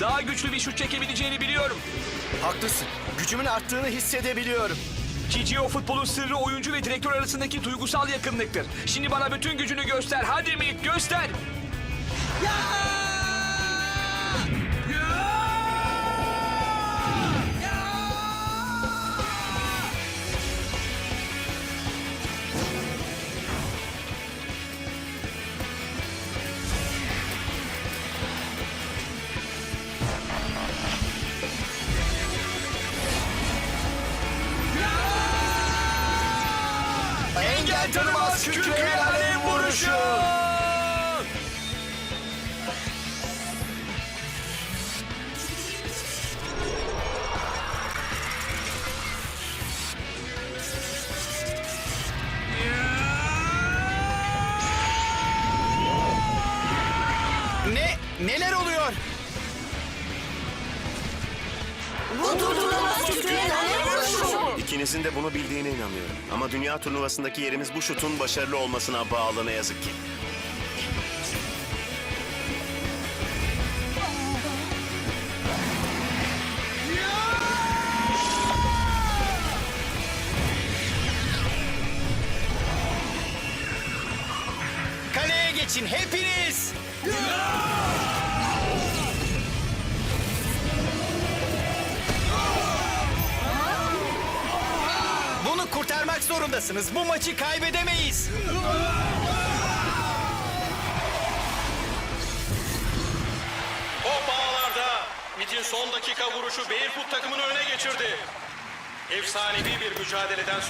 Daha güçlü bir şut çekebileceğini biliyorum. Haklısın. Gücümün arttığını hissedebiliyorum. GGO futbolun sırrı oyuncu ve direktör arasındaki duygusal yakınlıktır. Şimdi bana bütün gücünü göster. Hadi Mick göster. Tanımaz kükreye alev vuruşu. Ne? Neler oluyor? Bu İkinizin de bunu bildiğine inanıyorum. Ama dünya turnuvasındaki yerimiz bu şutun başarılı olmasına bağlı ne yazık ki. Kaleye geçin hepiniz. Bunu kurtarmak zorundasınız. Bu maçı kaybedemeyiz. Top ağlarda. Mit'in son dakika vuruşu Barefoot takımını öne geçirdi. Efsanevi bir mücadeleden sonra